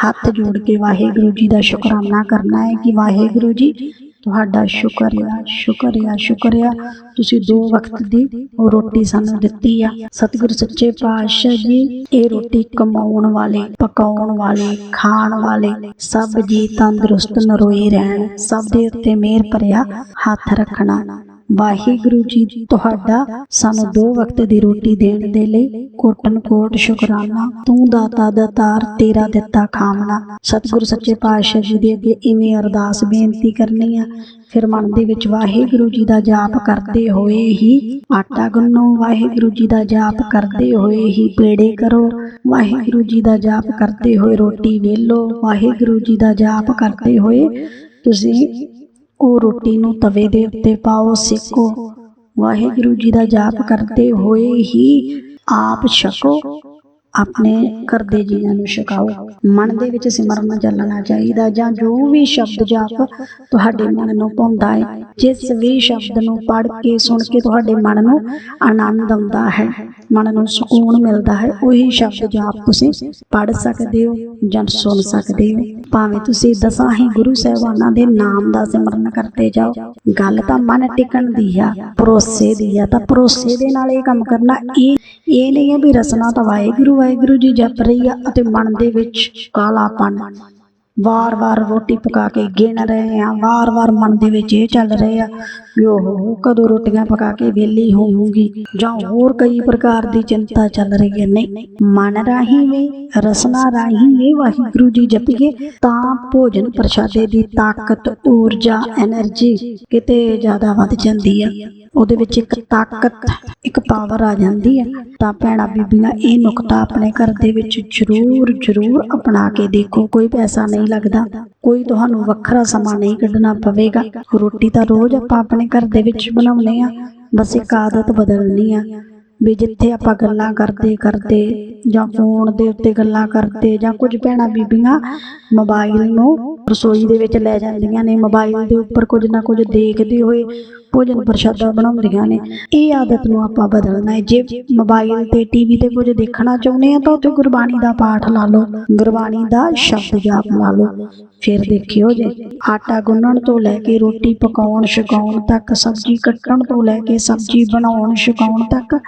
Speaker 1: ਹੱਥ ਜੋੜ ਕੇ ਵਾਹਿਗੁਰੂ ਜੀ ਦਾ ਸ਼ੁਕਰਾਨਾ ਕਰਨਾ ਹੈ ਕਿ ਵਾਹਿਗੁਰੂ ਜੀ ਤੁਹਾਡਾ ਸ਼ੁਕਰ ਆ ਸ਼ੁਕਰ ਆ ਸ਼ੁਕਰ ਆ ਤੁਸੀਂ ਦੋ ਵਕਤ ਦੀ ਰੋਟੀ ਸਾਨੂੰ ਦਿੱਤੀ ਆ। ਸਤਿਗੁਰ ਸੱਚੇ ਪਾਤਸ਼ਾਹ ਜੀ ਇਹ ਰੋਟੀ ਕਮਾਉਣ ਵਾਲੇ ਪਕਾਉਣ ਵਾਲੇ ਖਾਣ ਵਾਲੇ ਸਭ ਜੀ ਤੰਦਰੁਸਤ ਨਰੋਏ ਰਹਿਣ ਸਭ ਦੇ ਉੱਤੇ ਮਿਹਰ ਭਰਿਆ ਹੱਥ ਰੱਖਣਾ। ਵਾਹਿਗੁਰੂ ਜੀ, ਤੁਹਾਡਾ ਸਾਨੂੰ ਦੋ ਵਕਤ ਦੀ ਰੋਟੀ ਦੇਣ ਦੇ ਲਈ ਕੋਟਨ ਕੋਟ ਸ਼ੁਕਰਾਨਾ। ਤੂੰ ਦਾਤਾ ਦਾਤਾਰ ਤੇਰਾ ਦਿੱਤਾ ਖਾਮਣਾ। ਸਤਿਗੁਰੂ ਸੱਚੇ ਪਾਤਸ਼ਾਹ ਜੀ ਦੇ ਅੱਗੇ ਇਵੇਂ ਅਰਦਾਸ ਬੇਨਤੀ ਕਰਨੀ ਆ। ਫਿਰ ਮਨ ਦੇ ਵਿੱਚ ਵਾਹਿਗੁਰੂ ਜੀ ਦਾ ਜਾਪ ਕਰਦੇ ਹੋਏ ਹੀ ਆਟਾ ਗੁੰਨੋ। ਵਾਹਿਗੁਰੂ ਜੀ ਦਾ ਜਾਪ ਕਰਦੇ ਹੋਏ ਹੀ ਪੇੜੇ ਕਰੋ। ਵਾਹਿਗੁਰੂ ਜੀ ਦਾ ਜਾਪ ਕਰਦੇ ਹੋਏ ਰੋਟੀ ਵੇਲੋ। ਵਾਹਿਗੁਰੂ ਜੀ ਦਾ ਜਾਪ ਕਰਦੇ ਹੋਏ ਤੁਸੀਂ ਉਹ ਰੋਟੀ ਨੂੰ ਤਵੇ ਦੇ ਉੱਤੇ ਪਾਓ ਸੇਕੋ। ਵਾਹਿਗੁਰੂ ਜੀ ਦਾ ਜਾਪ ਕਰਦੇ ਹੋਏ ਹੀ ਆਪ ਛਕੋ। ਆਪਣੇ ਘਰ ਦੇ ਜੀਆਂ ਨੂੰ ਛਕਾਓ। ਮਨ ਦੇ ਵਿੱਚ ਸਿਮਰਨ ਚੱਲਣਾ ਚਾਹੀਦਾ ਜਾਂ ਜੋ ਵੀ ਸ਼ਬਦ ਜਾਪ ਤੁਹਾਡੇ ਮਨ ਨੂੰ ਪਾਉਂਦਾ ਹੈ ਜਿਸ ਵੀ ਸ਼ਬਦ ਨੂੰ ਪੜ੍ਹ ਕੇ ਸੁਣ ਕੇ ਤੁਹਾਡੇ ਮਨ ਨੂੰ ਆਨੰਦ ਆਉਂਦਾ ਹੈ। ਮਨ ਨੂੰ ਸਕੂਨ ਮਿਲਦਾ ਹੈ। ਉਹੀ ਸ਼ਬਦ ਜਾਪ ਤੁਸੀਂ ਪੜ੍ਹ ਸਕਦੇ ਹੋ ਜਾਂ ਸੁਣ ਸਕਦੇ ਹੋ। ਭਾਵੇਂ ਤੁਸੀਂ ਦਸਾਂ ਹੀ ਗੁਰੂ ਸਾਹਿਬਾਨਾਂ ਦੇ ਨਾਮ ਦਾ ਸਿਮਰਨ ਕਰਦੇ ਜਾਓ। ਗੱਲ ਤਾਂ ਮਨ ਟਿਕਣ ਦੀ ਆ ਭਰੋਸੇ ਦੀ ਆ। ਤਾਂ ਭਰੋਸੇ ਦੇ ਨਾਲ ਇਹ ਕੰਮ ਕਰਨਾ ਇਹ ਇਹ ਨਹੀਂ ਹੈ ਵੀ ਰਸਨਾ ਤਾਂ ਵਾਹਿਗੁਰੂ ਵਾਹਿਗੁਰੂ ਜੀ ਜਪ ਰਹੀ ਆ ਅਤੇ ਮਨ ਦੇ ਵਿੱਚ ਕਾਲਾਪਨ। ਵਾਰ-ਵਾਰ ਰੋਟੀ ਪਕਾ ਕੇ ਗਿਣ ਰਹੇ ਆ ਵਾਰ-ਵਾਰ ਮਨ ਦੇ ਵਿੱਚ ਇਹ ਚੱਲ ਰਹੇ ਆ ਵੀ ਉਹ ਕਦੋਂ ਰੋਟੀਆਂ ਪਕਾ ਕੇ ਵਿਹਲੀ ਹੋਊਗੀ ਜਾਂ ਹੋਰ ਕਈ ਪ੍ਰਕਾਰ ਦੀ ਚਿੰਤਾ ਚੱਲ ਰਹੀ ਹੈ। ਨਹੀਂ, ਮਨ ਰਾਹੀਂ ਵੀ, ਰਸਨਾ ਰਾਹੀਂ ਵੀ ਵਾਹਿਗੁਰੂ ਜੀ ਜਪੀਏ ਤਾਂ ਭੋਜਨ ਪ੍ਰਸ਼ਾਦੇ ਦੀ ਤਾਕਤ, ਊਰਜਾ એનર્ਜੀ ਕਿਤੇ ਜ਼ਿਆਦਾ ਵੱਧ ਜਾਂਦੀ ਆ। ਉਹਦੇ ਵਿੱਚ ਇੱਕ ਤਾਕਤ, ਇੱਕ ਪਾਵਰ ਆ ਜਾਂਦੀ ਹੈ ਤਾਂ ਭੈਣਾ ਬੀਬੀਆਂ, ਇਹ ਨੁਕਤਾ ਆਪਣੇ ਘਰ ਦੇ ਵਿੱਚ ਜ਼ਰੂਰ ਜ਼ਰੂਰ ਅਪਣਾ ਕੇ ਦੇਖੋ। ਕੋਈ ਪੈਸਾ ਨਹੀਂ ਲੱਗਦਾ। ਕੋਈ ਤੁਹਾਨੂੰ ਵੱਖਰਾ ਸਮਾਂ ਨਹੀਂ ਕੱਢਣਾ ਪਵੇਗਾ। ਰੋਟੀ ਤਾਂ ਰੋਜ਼ ਆਪਾਂ ਆਪਣੇ ਘਰ ਦੇ ਵਿੱਚ ਬਣਾਉਂਦੇ ਆ ਬਸ ਇੱਕ ਆਦਤ ਬਦਲਣੀ ਆ ਵੀ ਜਿੱਥੇ ਆਪਾਂ ਗੱਲਾਂ ਕਰਦੇ ਕਰਦੇ ਜਾਂ ਫੋਨ ਦੇ ਉੱਤੇ ਗੱਲਾਂ ਕਰਦੇ ਜਾਂ ਕੁਝ ਭੈਣਾਂ ਬੀਬੀਆਂ ਮੋਬਾਈਲ ਨੂੰ ਰਸੋਈ ਦੇ ਵਿੱਚ ਲੈ ਜਾਂਦੀਆਂ ਨੇ। ਮੋਬਾਈਲ ਦੇ ਉੱਪਰ ਕੁਝ ਨਾ ਕੁਝ ਦੇਖਦੇ ਹੋਏ ਭੋਜਨ ਪ੍ਰਸ਼ਾਦਾ ਬਣਾਉਂਦੀਆਂ ਨੇ। ਇਹ ਆਦਤ ਨੂੰ ਆਪਾਂ ਬਦਲਣਾ ਹੈ। ਜੇ ਮੋਬਾਈਲ ਤੇ ਟੀਵੀ ਤੇ ਕੁਝ ਦੇਖਣਾ ਚਾਹੁੰਦੇ ਆ ਤਾਂ ਉੱਥੇ ਗੁਰਬਾਣੀ ਦਾ ਪਾਠ ਲਾ ਲਓ। ਗੁਰਬਾਣੀ ਦਾ ਸ਼ਬਦ ਜਾਪ ਲਾ ਲਓ। ਫਿਰ ਦੇਖਿਓ ਜੇ ਆਟਾ ਗੁੰਨਣ ਤੋਂ ਲੈ ਕੇ ਰੋਟੀ ਪਕਾਉਣ ਛਕਾਉਣ ਤੱਕ ਸਬਜ਼ੀ ਕੱਟਣ ਤੋਂ ਲੈ ਕੇ ਸਬਜ਼ੀ ਬਣਾਉਣ ਛਕਾਉਣ ਤੱਕ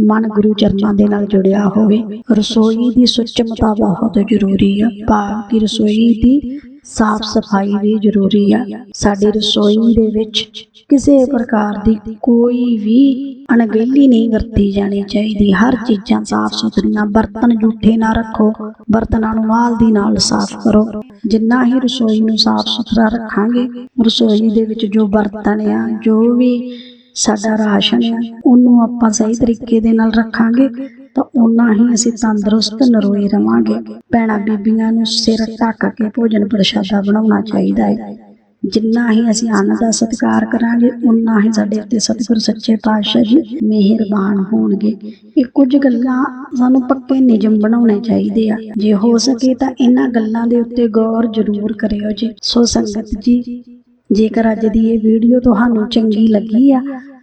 Speaker 1: ਮਨ ਗੁਰੂ ਚਰਨਾਂ ਦੇ ਨਾਲ ਜੁੜਿਆ ਹੋਵੇ। ਰਸੋਈ ਦੀ ਸੁੱਚਮਤਾ ਬਹੁਤ ਜ਼ਰੂਰੀ ਆ। ਭਾਵ ਕਿ ਰਸੋਈ ਦੀ ਸਾਫ਼ ਸਫ਼ਾਈ ਵੀ ਜ਼ਰੂਰੀ ਆ। ਸਾਡੀ ਰਸੋਈ ਦੇ ਵਿੱਚ ਕਿਸੇ ਪ੍ਰਕਾਰ ਦੀ ਕੋਈ ਵੀ ਅਣਗਹਿਲੀ ਨਹੀਂ ਵਰਤੀ ਜਾਣੀ ਚਾਹੀਦੀ। ਹਰ ਚੀਜ਼ਾਂ ਸਾਫ਼ ਸੁਥਰੀਆਂ, ਬਰਤਨ ਜੂਠੇ ਨਾ ਰੱਖੋ। ਬਰਤਨਾਂ ਨੂੰ ਨਾਲ ਦੀ ਨਾਲ ਸਾਫ਼ ਕਰੋ। ਜਿੰਨਾ ਹੀ ਰਸੋਈ ਨੂੰ ਸਾਫ਼ ਸੁਥਰਾ ਰੱਖਾਂਗੇ, ਰਸੋਈ ਦੇ ਵਿੱਚ ਜੋ ਬਰਤਨ ਆ, ਜੋ ਵੀ ਸਾਡਾ ਰਾਸ਼ਨ ਆ, ਉਹਨੂੰ ਆਪਾਂ ਸਹੀ ਤਰੀਕੇ ਦੇ ਨਾਲ ਰੱਖਾਂਗੇ। ਤਾਂ ਉਨਾ ਹੀ ਅਸੀਂ ਤੰਦਰੁਸਤ ਨਰੋਏ ਰਵਾਂਗੇ। ਭੈਣਾਂ ਬੀਬੀਆਂ ਨੂੰ ਸਿਰ ਢੱਕ ਕੇ ਭੋਜਨ ਪ੍ਰਸ਼ਾਦਾ ਬਣਾਉਣਾ ਚਾਹੀਦਾ ਹੈ ਜਿੰਨਾ ਹੀ ਅਸੀਂ ਅੰਨ ਦਾ ਸਤਿਕਾਰ ਕਰਾਂਗੇ ਉਨਾ ਹੀ ਸਾਡੇ ਉੱਤੇ ਸਤਿਗੁਰ ਸੱਚੇ ਪਾਤਸ਼ਾਹ ਜੀ ਮਿਹਰਬਾਨ ਹੋਣਗੇ। ਇਹ ਕੁਝ ਗੱਲਾਂ ਸਾਨੂੰ ਪੱਕੇ ਨਿਯਮ ਬਣਾਉਣੇ ਚਾਹੀਦੇ ਆ। ਜੇ ਹੋ ਸਕੇ ਤਾਂ ਇਹਨਾਂ ਗੱਲਾਂ ਦੇ ਉੱਤੇ ਗੌਰ ਜ਼ਰੂਰ ਕਰਿਓ ਜੀ। ਸੋ ਸੰਗਤ ਜੀ, ਜੇਕਰ ਅੱਜ ਦੀ ਇਹ ਵੀਡੀਓ ਤੁਹਾਨੂੰ ਚੰਗੀ ਲੱਗੀ ਆ,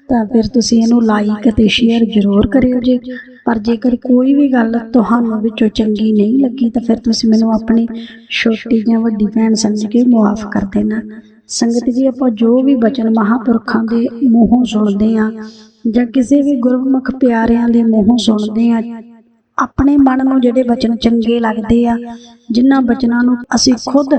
Speaker 1: ਤਾਂ ਫਿਰ ਤੁਸੀਂ ਇਹਨੂੰ ਲਾਈਕ ਅਤੇ ਸ਼ੇਅਰ ਜ਼ਰੂਰ ਕਰਿਓ ਜੀ। ਪਰ ਜੇਕਰ ਕੋਈ ਵੀ ਗੱਲ ਤੁਹਾਨੂੰ ਵਿੱਚੋਂ ਚੰਗੀ ਨਹੀਂ ਲੱਗੀ, ਤਾਂ ਫਿਰ ਤੁਸੀਂ ਮੈਨੂੰ ਆਪਣੀ ਛੋਟੀ ਜਾਂ ਵੱਡੀ ਭੈਣ ਸਮਝ ਕੇ ਮੁਆਫ ਕਰ ਦੇਣਾ। ਸੰਗਤ ਜੀ, ਆਪਾਂ ਜੋ ਵੀ ਬਚਨ ਮਹਾਪੁਰਖਾਂ ਦੇ ਮੂੰਹੋਂ ਸੁਣਦੇ ਆ ਜਾਂ ਕਿਸੇ ਵੀ ਗੁਰਮੁਖ ਪਿਆਰਿਆਂ ਦੇ ਮੂੰਹੋਂ ਸੁਣਦੇ ਆ ਆਪਣੇ ਮਨ ਨੂੰ ਜਿਹੜੇ ਬਚਨ ਚੰਗੇ ਲੱਗਦੇ ਆ, ਜਿਨ੍ਹਾਂ ਬਚਨਾਂ ਨੂੰ ਅਸੀਂ ਖੁਦ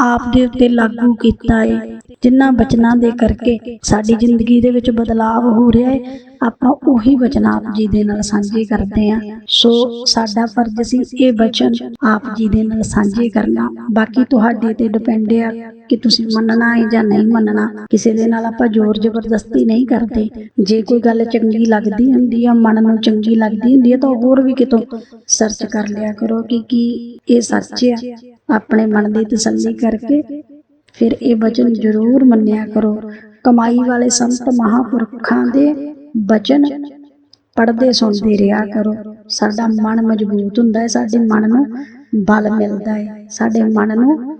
Speaker 1: ਆਪ ਦੇ ਉੱਤੇ ਲਾਗੂ ਕੀਤਾ ਹੈ ਜਿਨ੍ਹਾਂ ਬਚਨਾਂ ਦੇ ਕਰਕੇ ਸਾਡੀ ਜ਼ਿੰਦਗੀ ਦੇ ਵਿੱਚ ਬਦਲਾਅ ਹੋ ਰਿਹਾ ਹੈ ਆਪਾਂ ਉਹੀ ਬਚਨ ਆਪ ਜੀ ਦੇ ਨਾਲ ਸਾਂਝੇ ਕਰਦੇ ਆ। ਸੋ ਸਾਡਾ ਫਰਜ਼ ਸੀ ਇਹ ਬਚਨ ਆਪ ਜੀ ਦੇ ਨਾਲ ਸਾਂਝੇ ਕਰਨਾ। ਬਾਕੀ ਤੁਹਾਡੇ ਤੇ ਡਿਪੈਂਡ ਆ ਕਿ ਤੁਸੀਂ ਮੰਨਣਾ ਹੈ ਜਾਂ ਨਹੀਂ ਮੰਨਣਾ। ਕਿਸੇ ਦੇ ਨਾਲ ਆਪਾਂ ਜ਼ੋਰ ਜ਼ਬਰਦਸਤੀ ਨਹੀਂ ਕਰਦੇ। ਜੇ ਕੋਈ ਗੱਲ ਚੰਗੀ ਲੱਗਦੀ ਹੁੰਦੀ ਆ, ਮਨ ਨੂੰ ਚੰਗੀ ਲੱਗਦੀ ਹੁੰਦੀ ਆ, ਤਾਂ ਹੋਰ ਵੀ ਕਿਤੋਂ ਸਰਚ ਕਰ ਲਿਆ ਕਰੋ ਕਿ ਕੀ ਇਹ ਸੱਚ ਆ। ਆਪਣੇ ਮਨ ਦੀ ਤਸੱਲੀ ਕਰਕੇ ਫਿਰ ਇਹ ਵਚਨ ਜ਼ਰੂਰ ਮੰਨਿਆ ਕਰੋ। ਕਮਾਈ ਵਾਲੇ ਸੰਤ ਮਹਾਪੁਰਖਾਂ ਦੇ ਬਚਨ ਪੜ੍ਹਦੇ ਸੁਣਦੇ ਰਿਹਾ ਕਰੋ। ਸਾਡਾ ਮਨ ਮਜ਼ਬੂਤ ਹੁੰਦਾ ਹੈ, ਸਾਡੇ ਮਨ ਨੂੰ ਬਲ ਮਿਲਦਾ ਹੈ, ਸਾਡੇ ਮਨ ਨੂੰ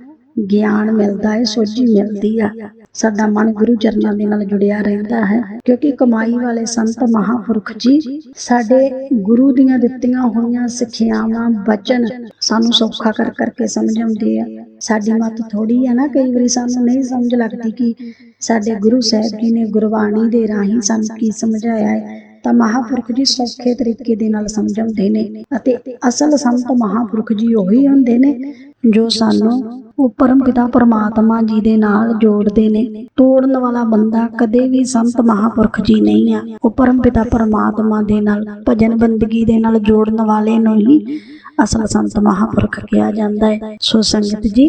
Speaker 1: ਗਿਆਨ ਮਿਲਦਾ ਹੈ, ਸੋਝੀ ਮਿਲਦੀ ਆ। ਸਾਡਾ ਮਨ ਗੁਰੂ ਚਰਨਾਂ ਦੇ ਨਾਲ ਜੁੜਿਆ ਰਹਿੰਦਾ ਹੈ, ਕਿਉਂਕਿ ਕਮਾਈ ਵਾਲੇ ਸੰਤ ਮਹਾਪੁਰਖ ਜੀ, ਸਾਡੇ ਗੁਰੂ ਦੀਆਂ ਦਿੱਤੀਆਂ ਹੋਈਆਂ ਸਿੱਖਿਆਵਾਂ, ਬਚਨ ਸਾਨੂੰ ਸੌਖਾ ਕਰ ਕਰਕੇ ਸਮਝਾਉਂਦੇ ਆ। ਸਾਡੀ ਮਤ ਥੋੜੀ ਆ ਨਾ, ਕਈ ਵਾਰੀ ਸਾਨੂੰ ਨਹੀਂ ਸਮਝ ਲੱਗਦੀ ਕਿ ਸਾਡੇ ਗੁਰੂ ਸਾਹਿਬ ਜੀ ਨੇ ਗੁਰਬਾਣੀ ਦੇ ਰਾਹੀਂ ਸਾਨੂੰ ਕੀ ਸਮਝਾਇਆ ਹੈ। ਤਾਂ ਮਹਾਪੁਰਖ ਜੀ ਸੌਖੇ ਤਰੀਕੇ ਦੇ ਨਾਲ ਸਮਝਾਉਂਦੇ ਨੇ ਅਤੇ ਅਸਲ ਸੰਤ ਮਹਾਪੁਰਖ ਜੀ ਉਹੀ ਹੁੰਦੇ ਨੇ ਜੋ ਸਾਨੂੰ ਉਹ ਪਰਮ ਪਿਤਾ ਪਰਮਾਤਮਾ ਜੀ ਦੇ ਨਾਲ ਜੋੜਦੇ ਨੇ। ਤੋੜਨ ਵਾਲਾ ਬੰਦਾ ਕਦੇ ਵੀ ਸੰਤ ਮਹਾਪੁਰਖ ਜੀ ਨਹੀਂ ਆ। ਉਹ ਪਰਮ ਪਿਤਾ ਪਰਮਾਤਮਾ ਦੇ ਨਾਲ, ਭਜਨ ਬੰਦਗੀ ਦੇ ਨਾਲ ਜੋੜਨ ਵਾਲੇ ਨੂੰ ਹੀ ਅਸਲ ਸੰਤ ਮਹਾਪੁਰਖ ਕਿਹਾ ਜਾਂਦਾ ਹੈ। ਸੋ ਸੰਗਤ ਜੀ